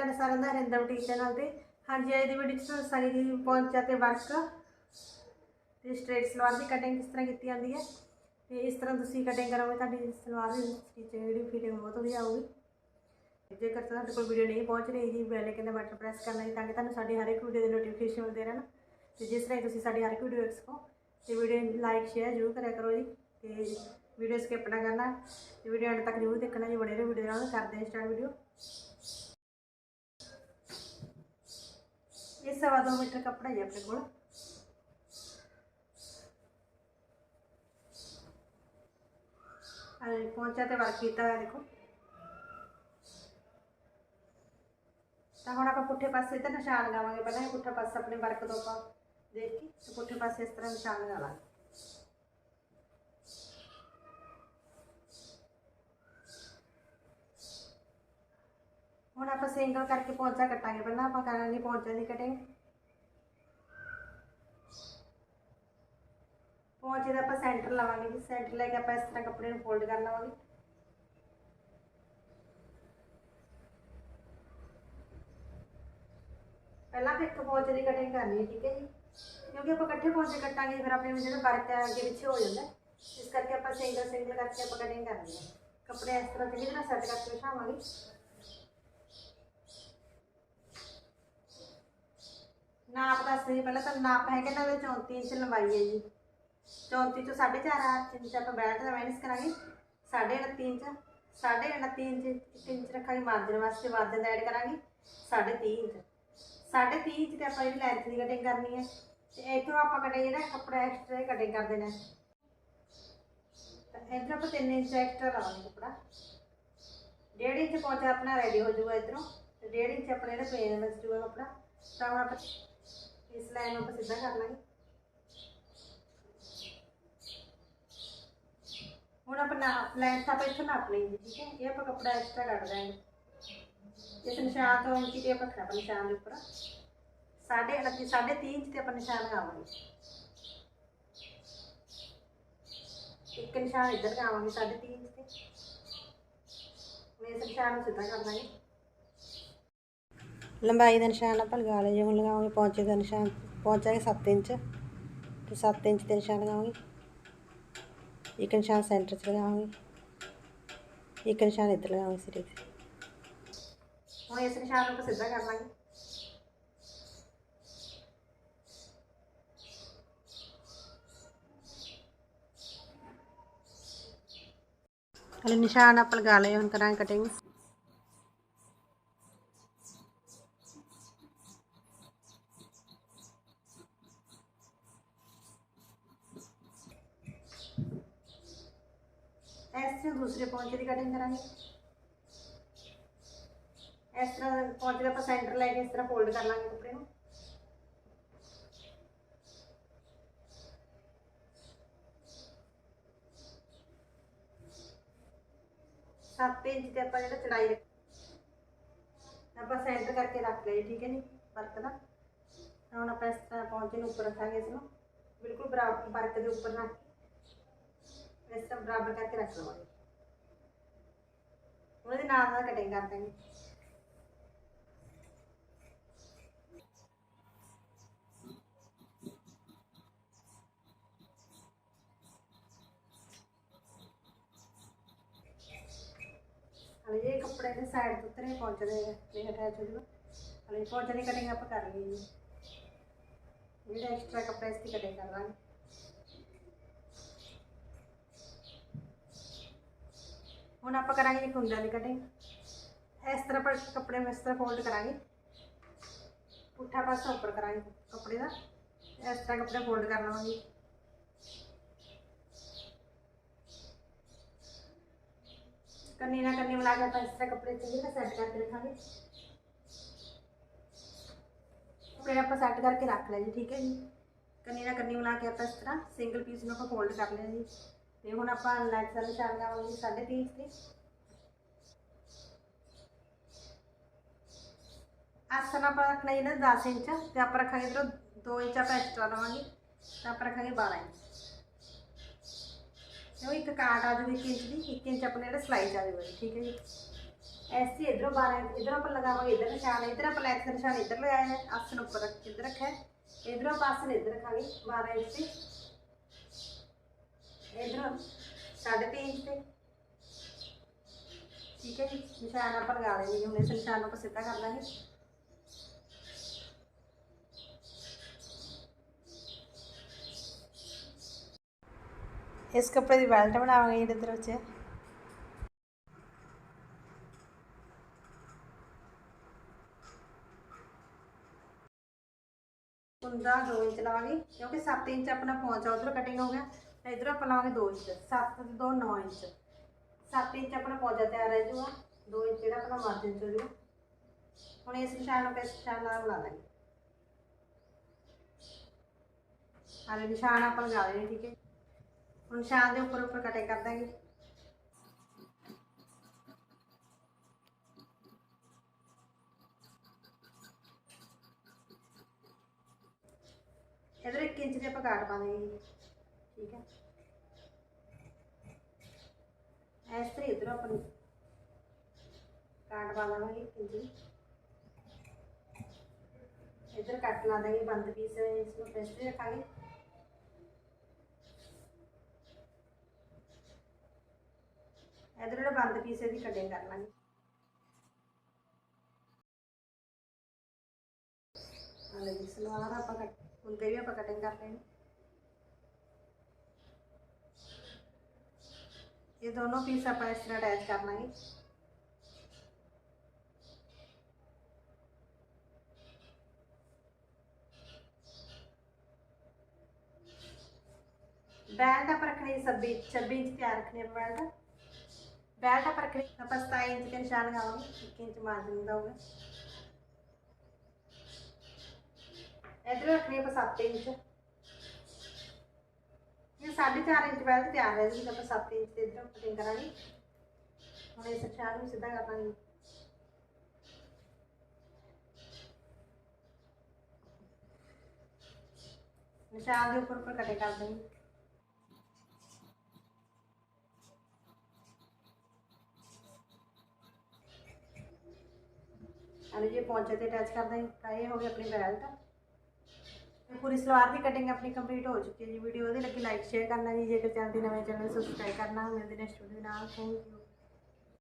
ਤੁਹਾਡਾ ਸਾਰਿਆਂ ਦਾ Harinder boutique channel ਤੇ ਹਾਂਜੀ ਅੱਜ ਦੀ ਵੀਡੀਓ 'ਚ ਤੁਹਾਨੂੰ ਸਾਰੀ ਦੀ ਪਹੁੰਚਾ ਤੇ ਵਰਕ ਤੇ ਸਟ੍ਰੇਟ ਸਲਵਾਰ ਦੀ ਕਟਿੰਗ ਕਿਸ ਤਰ੍ਹਾਂ ਕੀਤੀ ਜਾਂਦੀ ਹੈ ਤੇ ਇਸ ਤਰ੍ਹਾਂ ਤੁਸੀਂ ਕਟਿੰਗ ਕਰੋਗੇ, ਤੁਹਾਡੀ ਸਲਵਾਰ ਦੀ ਸਟਿਚਿੰਗ ਜਿਹੜੀ ਫੀਟਿੰਗ ਬਹੁਤ ਵਧੀਆ ਆਊਗੀ। ਜੇਕਰ ਤੁਹਾਡੇ ਕੋਲ ਵੀਡੀਓ ਨਹੀਂ ਪਹੁੰਚ ਰਹੀ ਜੀ, ਬੈਲ ਆਈਕਨ ਦਾ ਬਟਨ ਪ੍ਰੈਸ ਕਰਨਾ ਜੀ, ਤਾਂ ਕਿ ਤੁਹਾਨੂੰ ਸਾਡੀ ਹਰ ਇੱਕ ਵੀਡੀਓ ਦੇ ਨੋਟੀਫਿਕੇਸ਼ਨ ਮਿਲਦੇ ਰਹਿਣ। ਤੇ ਜਿਸ ਤਰ੍ਹਾਂ ਤੁਸੀਂ ਸਾਡੀ ਹਰ ਇੱਕ ਵੀਡੀਓ ਦੇਖ ਸਕੋ ਤੇ ਵੀਡੀਓ ਲਾਈਕ ਸ਼ੇਅਰ ਜ਼ਰੂਰ ਕਰਿਆ ਕਰੋ ਜੀ, ਤੇ ਵੀਡੀਓ ਸਕਿਪ ਨਾ ਕਰਨਾ, ਤੇ ਵੀਡੀਓ ਐਂਡ ਤੱਕ ਜ਼ਰੂਰ ਦੇਖਣਾ ਜੀ ਬੜੇ ਰਹੋ ਵੀਡੀਓ ਨਾਲ, ਕਰਦੇ ਹਾਂ ਸਟਾਰਟ ਵੀਡੀਓ ਸਵਾ ਦੋ ਮੀਟਰ ਕੱਪੜਾ ਜੀ ਆਪਣੇ ਕੋਲ। ਅਰੇ ਪਹੁੰਚਾ ਤੇ ਵਰਕ ਕੀਤਾ ਹੋਇਆ ਦੇਖੋ। ਤਾਂ ਹੁਣ ਆਪਾਂ ਪੁੱਠੇ ਪਾਸੇ ਤੇ ਨਿਸ਼ਾਨ ਲਗਾਵਾਂਗੇ ਪਹਿਲਾਂ ਇਹ ਪੁੱਠਾ ਪਾਸਾ ਆਪਣੇ ਵਰਕ ਤੋਂ ਆਪਾਂ ਦੇਖ ਕੇ, ਤੇ ਪੁੱਠੇ ਪਾਸੇ ਇਸ ਤਰ੍ਹਾਂ ਨਿਸ਼ਾਨ ਲਗਾਵਾਂਗੇ ਆਪਾਂ ਸਿੰਗਲ ਕਰਕੇ ਪੌਂਚਾ ਕੱਟਾਂਗੇ। ਪਹਿਲਾਂ ਆਪਾਂ ਕਰਾਂਗੇ ਪੌਂਚੇ ਦੀ ਕਟਿੰਗ ਪੌਂਚੇ ਦਾ ਆਪਾਂ ਸੈਂਟਰ ਲਾਵਾਂਗੇ ਜੀ। ਸੈਂਟਰ ਲੈ ਕੇ ਆਪਾਂ ਇਸ ਤਰ੍ਹਾਂ ਕੱਪੜੇ ਨੂੰ ਫੋਲਡ ਕਰ ਲਵਾਂਗੇ। ਪਹਿਲਾਂ ਫਿਰ ਇੱਕ ਪੌਂਚੇ ਦੀ ਕਟਿੰਗ ਕਰਨੀ ਹੈ, ਠੀਕ ਹੈ ਜੀ। ਕਿਉਂਕਿ ਆਪਾਂ ਇਕੱਠੇ ਪੌਂਚੇ ਕੱਟਾਂਗੇ, ਫਿਰ ਆਪਣੇ ਜਿਹੜਾ ਵਰਕ ਹੈ, ਅੱਗੇ ਪਿੱਛੇ ਹੋ ਜਾਂਦਾ ਇਸ ਕਰਕੇ ਆਪਾਂ ਸਿੰਗਲ ਸਿੰਗਲ ਕਰਕੇ ਆਪਾਂ ਕਟਿੰਗ ਕਰਨੀ ਹੈ। ਕੱਪੜੇ ਇਸ ਤਰ੍ਹਾਂ ਚੰਗੀ ਤਰ੍ਹਾਂ ਸੈੱਟ ਕਰਕੇ ਬਿਠਾਵਾਂਗੇ ਨਾਪ ਦੱਸਦੇ ਜੀ, ਪਹਿਲਾਂ ਤਾਂ ਨਾਪ ਹੈਗਾ ਨਾ ਉਹਦੇ 34 ਇੰਚ ਲੰਬਾਈ ਹੈ ਜੀ। 34 ਤੋਂ 4.5 ਇੰਚ ਆਪਾਂ ਬੈਲਟ ਦਾ ਮਾਈਨਸ ਕਰਾਂਗੇ। 29.5 ਇੰਚ 29.5 ਇੰਚ, ਇੱਕ ਇੰਚ ਰੱਖਾਂਗੇ ਮਾਰਜਨ ਵਾਸਤੇ, ਮਾਰਜਨ ਦਾ ਐਡ ਕਰਾਂਗੇ 30.5 ਇੰਚ। 30.5 ਇੰਚ ਤੇ ਆਪਾਂ ਜਿਹੜੀ ਲੈਂਥ ਦੀ ਕਟਿੰਗ ਕਰਨੀ ਹੈ, ਤੇ ਇੱਥੋਂ ਆਪਾਂ ਕਟਿੰਗ ਜਿਹੜਾ ਕੱਪੜਾ ਐਕਸਟਰਾ ਕਟਿੰਗ ਕਰ ਦੇਣਾ ਤਾਂ ਇੱਧਰ ਆਪਾਂ 3 ਇੰਚ ਐਕਸਟਰਾ ਲਾਵਾਂਗੇ ਕੱਪੜਾ। 1.5 ਇੰਚ ਪਹੁੰਚਾ ਆਪਣਾ ਰੈਡੀ ਹੋ ਜਾਊਗਾ ਇੱਧਰੋਂ, ਤੇ 1.5 ਇੰਚ ਆਪਣੇ ਜਿਹੜਾ ਪੇਨ ਵਿੱਚ ਜੂਗਾ ਕੱਪੜਾ। ਤਾਂ ਹੁਣ ਆਪਾਂ ਇਸ ਲਾਈਨ ਨੂੰ ਆਪਾਂ ਸਿੱਧਾ ਕਰ ਲਾਂਗੇ। ਹੁਣ ਆਪਾਂ ਨਾ ਆਪਾਂ ਇੱਥੋਂ ਨਾਪ ਲਈ ਠੀਕ ਹੈ? ਇਹ ਆਪਾਂ ਕੱਪੜਾ ਐਕਸਟਰਾ ਕੱਢ ਦਾਂਗੇ। ਇਸ ਨਿਸ਼ਾਨ ਤੋਂ ਇੰਚ ਤੇ ਆਪਾਂ ਰੱਖਣਾ ਆਪਾਂ ਨਿਸ਼ਾਨ ਦੇ ਉੱਪਰ। ਸਾਢੇ 29 ਸਾਢੇ 30 ਇੰਚ ਤੇ ਆਪਾਂ ਨਿਸ਼ਾਨ ਲਗਾਵਾਂਗੇ। ਇੱਕ ਨਿਸ਼ਾਨ ਇੱਧਰ ਲਗਾਵਾਂਗੇ ਸਾਢੇ 30 ਇੰਚ ਤੇ। ਮੈਂ ਇਸ ਨਿਸ਼ਾਨ ਨੂੰ ਸਿੱਧਾ ਕਰ ਦਾਂਗੇ ਲੰਬਾਈ ਦਾ ਨਿਸ਼ਾਨ ਆਪਾਂ ਲਗਾ ਲਿਆ ਹੁਣ ਲਗਾਵਾਂਗੇ ਪੌਂਚੇ ਦਾ ਨਿਸ਼ਾਨ ਪਹੁੰਚਾਂਗੇ 7 ਇੰਚ, ਤੇ 7 ਇੰਚ ਤੇ ਨਿਸ਼ਾਨ ਲਗਾਵਾਂਗੇ। ਇੱਕ ਨਿਸ਼ਾਨ ਸੈਂਟਰ 'ਚ ਲਗਾਵਾਂਗੇ, ਇੱਕ ਨਿਸ਼ਾਨ ਇੱਧਰ ਲਗਾਵਾਂਗੇ ਸਿਰੇ ਤੇ। ਹੁਣ ਇਸ ਨਿਸ਼ਾਨ ਨੂੰ ਆਪਾਂ ਸਿੱਧਾ ਕਰ ਲਾਂਗੇ। ਹਲੇ ਨਿਸ਼ਾਨ ਆਪਾਂ ਲਗਾ ਲਏ, ਹੁਣ ਕਰਾਂਗੇ ਕਟਿੰਗ ਇਸ ਤਰ੍ਹਾਂ ਦੂਸਰੇ ਪੌਂਚੇ ਦੀ ਕਟਿੰਗ ਕਰਾਂਗੇ। ਇਸ ਤਰ੍ਹਾਂ ਪੌਂਚੇ ਦਾ ਆਪਾਂ ਸੈਂਟਰ ਲੈ ਕੇ ਇਸ ਤਰ੍ਹਾਂ ਫੋਲਡ ਕਰ ਲਾਂਗੇ ਕੱਪੜੇ ਨੂੰ। ਸੱਤ ਇੰਚ ਤੇ ਆਪਾਂ ਜਿਹੜਾ ਚੜਾਈ ਰੱਖ ਆਪਾਂ ਸੈਂਟਰ ਕਰਕੇ ਰੱਖ ਲਿਆ ਠੀਕ ਹੈ ਜੀ ਵਰਕ ਦਾ। ਹੁਣ ਆਪਾਂ ਇਸ ਤਰ੍ਹਾਂ ਪੌਂਚੇ ਨੂੰ ਉੱਪਰ ਰੱਖਾਂਗੇ ਇਸ ਨੂੰ। ਬਿਲਕੁਲ ਬਰਾਬਰ ਵਰਕ ਦੇ ਉੱਪਰ ਰੱਖ ਕੇ ਇਸ ਤਰ੍ਹਾਂ ਬਰਾਬਰ ਕਰਕੇ ਰੱਖ ਲਵਾਂਗੇ ਉਹਦੇ ਨਾਲ ਨਾਲ ਕਟਿੰਗ ਕਰ ਦਾਂਗੇ ਹਲੇ ਇਹ ਕੱਪੜੇ ਦੇ ਸਾਈਡ ਤੋਂ ਉਤਰੇ ਪਹੁੰਚਦੇ ਨੇ ਅਟੈਚ ਹੋ ਹਲੇ ਪਹੁੰਚਣ ਕਟਿੰਗ ਆਪਾਂ ਕਰ ਲਈ ਜੀ। ਜਿਹੜਾ ਐਕਸਟਰਾ ਕੱਪੜਾ ਇਸ ਦੀ ਕਟਿੰਗ ਕਰ ਲਾਂਗੇ। ਹੁਣ ਆਪਾਂ ਕਰਾਂਗੇ ਜੀ ਕੁੰਡਾਂ ਦੀ ਕਟਿੰਗ ਇਸ ਤਰ੍ਹਾਂ ਪਰ ਕੱਪੜੇ ਨੂੰ ਇਸ ਤਰ੍ਹਾਂ ਫੋਲਡ ਕਰਾਂਗੇ। ਪੁੱਠਾ ਪਾਸਾ ਉੱਪਰ ਕਰਾਂਗੇ ਕੱਪੜੇ ਦਾ। ਇਸ ਤਰ੍ਹਾਂ ਕੱਪੜੇ ਫੋਲਡ ਕਰ ਲਵਾਂਗੇ। ਕੰਨੀ ਨਾਲ ਕੰਨੀ ਮਿਲਾ ਕੇ ਆਪਾਂ ਇਸ ਤਰ੍ਹਾਂ ਕੱਪੜੇ ਚੰਗੀ ਤਰ੍ਹਾਂ ਸੈੱਟ ਕਰਕੇ ਰੱਖਾਂਗੇ। ਫਿਰ ਆਪਾਂ ਸੈੱਟ ਕਰਕੇ ਰੱਖ ਲਿਆ ਜੀ, ਠੀਕ ਹੈ ਜੀ। ਕੰਨੀ ਨਾਲ ਕੰਨੀ ਮਿਲਾ ਕੇ ਆਪਾਂ ਇਸ ਤਰ੍ਹਾਂ ਸਿੰਗਲ ਪੀਸ ਨੂੰ ਆਪਾਂ ਫੋਲਡ ਕਰ ਲਿਆ ਜੀ। ਤੇ ਹੁਣ ਆਪਾਂ ਲੈਗ ਦਾ ਨਿਸ਼ਾਨ ਲਾਵਾਂਗੇ ਸਾਢੇ ਤਿੰਨ ਇੰਚ ਤੇ। ਆਸਨ ਆਪਾਂ ਰੱਖਣਾ ਜੀ 10 ਇੰਚ, ਤੇ ਆਪਾਂ ਰੱਖਾਂਗੇ ਇਧਰੋਂ 2 ਇੰਚ ਆਪਾਂ ਐਕਸਟਰਾ ਲਵਾਂਗੇ, ਤਾਂ ਆਪਾਂ ਰੱਖਾਂਗੇ 12 ਇੰਚ। ਤੇ ਉਹ ਇੱਕ ਕਾਟ ਆ ਜੂਗੀ 1 ਇੰਚ ਦੀ 1 ਇੰਚ ਆਪਣਾ ਜਿਹੜਾ ਸਲਾਈ ਆ ਜੂਗਾ ਠੀਕ ਹੈ ਜੀ? ਐਸੀ ਇਧਰੋਂ 12 ਇੰਚ, ਇਧਰੋਂ ਆਪਾਂ ਲਗਾਵਾਂਗੇ ਇਧਰ ਨਿਸ਼ਾਨ, ਇਧਰ ਆਪਾਂ ਲੈਕ ਦਾ ਨਿਸ਼ਾਨ ਇਧਰ ਲਗਾਇਆ ਹੈ ਆਸਨ ਉੱਪਰ ਰੱਖ ਇਧਰ ਰੱਖਿਆ ਹੈ। ਇਧਰੋਂ ਆਪਾਂ ਆਸਨ ਇਧਰ ਰੱਖਾਂਗੇ 12 ਇੰਚ ਤੇ। ਇਧਰੋਂ 3.5 ਇੰਚ ਤੇ। ਠੀਕ ਹੈ ਜੀ, ਨਿਸ਼ਾਨ ਆਪਾਂ ਲਗਾ ਲੈਣੀ ਹੁਣ ਇਸ ਨਿਸ਼ਾਨ ਨੂੰ ਆਪਾਂ ਸਿੱਧਾ ਕਰ ਲਾਂਗੇ। ਇਸ ਕੱਪੜੇ ਦੀ ਬੈਲਟ ਬਣਾਵਾਂਗੇ ਜਿਹੜੇ ਇਧਰ ਵਿੱਚ। ਕੁੰਦਾ 2 ਇੰਚ ਲਵਾਂਗੇ, ਕਿਉਂਕਿ 7 ਇੰਚ ਆਪਣਾ ਪਹੁੰਚਾ ਉਧਰ ਕਟਿੰਗ ਹੋ ਗਿਆ। ਇਧਰ ਆਪਾਂ ਲਾਵਾਂਗੇ 2 ਇੰਚ 7 ਤੇ 2 9 ਇੰਚ। 7 ਇੰਚ ਆਪਣਾ ਪੌਜਾ ਤਿਆਰ ਰਹਿ ਜਾਊਗਾ 2 ਇੰਚ ਜਿਹੜਾ ਆਪਣਾ ਮਾਰਜਨ ਚ ਹੋ ਹੁਣ ਇਸ ਨਿਸ਼ਾਨ ਨੂੰ ਇਸ ਨਿਸ਼ਾਨ ਨਾਲ ਬਣਾ ਲਾਂਗੇ। ਹਾਲੇ ਨਿਸ਼ਾਨ ਆਪਾਂ ਲਗਾ ਲੈਣੇ ਠੀਕ ਹੈ। ਹੁਣ ਨਿਸ਼ਾਨ ਦੇ ਉੱਪਰ ਉੱਪਰ ਕਟਿੰਗ ਕਰ ਦਾਂਗੇ। ਇਧਰ 1 ਇੰਚ ਦੇ ਆਪਾਂ ਕਾਟ ਪਾ ਦਾਂਗੇ ਠੀਕ ਹੈ। ਇਸ ਤਰ੍ਹਾਂ ਇਧਰ ਆਪਾਂ ਕਾਟ ਪਾ ਲਵਾਂਗੇ 1 ਇਧਰ ਕੱਟ ਲਾ ਦਾਂਗੇ, ਬੰਦ ਪੀਸ ਇਸ ਨੂੰ ਇਸ ਤੇ ਰੱਖਾਂਗੇ। ਇਧਰ ਜਿਹੜਾ ਬੰਦ ਪੀਸ ਇਹਦੀ ਕਟਿੰਗ ਕਰ ਲਾਂਗੇ। ਹਾਲੇ ਜੀ, ਸਲਵਾਰ ਆਪਾਂ ਕੱਟ ਹੁਣ ਵੀ ਆਪਾਂ ਕਟਿੰਗ ਕਰ ਲੈਣੀ ਇਹ ਦੋਨੋਂ ਪੀਸ ਆਪਾਂ ਇਸ ਤਰ੍ਹਾਂ ਅਟੈਚ ਕਰ ਲਾਂਗੇ ਬੈਲਟ ਆਪਾਂ ਰੱਖਣੀ 26 26 ਇੰਚ ਤਿਆਰ ਰੱਖਣੀ ਆਪਾਂ ਬੈਲਟ ਬੈਲਟ ਆਪਾਂ ਰੱਖਣੀ ਆਪਾਂ 27 ਇੰਚ ਦੇ ਨਿਸ਼ਾਨ ਲਗਾਵਾਂਗੇ 1 ਇੰਚ ਮਾਰਜਨ ਦਾ ਹੋਵੇ ਇਧਰ ਰੱਖਣੀ ਆਪਾਂ 7 ਇੰਚ ਇਹ 4.5 ਇੰਚ ਬੈਲਟ ਤਿਆਰ ਹੈ ਜੀ ਆਪਾਂ 7 ਇੰਚ ਤੇ ਇਧਰ ਕਟਿੰਗ ਕਰਾਂਗੇ। ਹੁਣ ਇਸ ਨਿਸ਼ਾਨ ਨੂੰ ਸਿੱਧਾ ਕਰ ਲਾਂਗੇ ਨਿਸ਼ਾਨ ਦੇ ਉੱਪਰ ਉੱਪਰ ਕਟਿੰਗ ਕਰ ਦੇਂਗੇ। ਅਰੇ ਜੇ ਪੌਂਚੇ ਤੇ ਅਟੈਚ ਕਰ ਦਾਂਗੇ, ਤਾਂ ਇਹ ਹੋ ਗਈ ਆਪਣੀ ਬੈਲਟ ਪੂਰੀ ਸਲਵਾਰ ਦੀ ਕਟਿੰਗ ਆਪਣੀ ਕੰਪਲੀਟ ਹੋ ਚੁੱਕੀ ਹੈ ਜੀ। ਵੀਡੀਓ ਉਹਦੇ ਲੱਗੀ ਲਾਈਕ ਸ਼ੇਅਰ ਕਰਨਾ ਜੀ। ਜੇਕਰ ਚੈਨਲ ਦੀ ਨਵੇਂ ਚੈਨਲ ਸਬਸਕ੍ਰਾਈਬ ਕਰਨਾ, ਮਿਲਦੇ ਨੇ ਵੀਡੀਓ ਨਾਲ। Thank you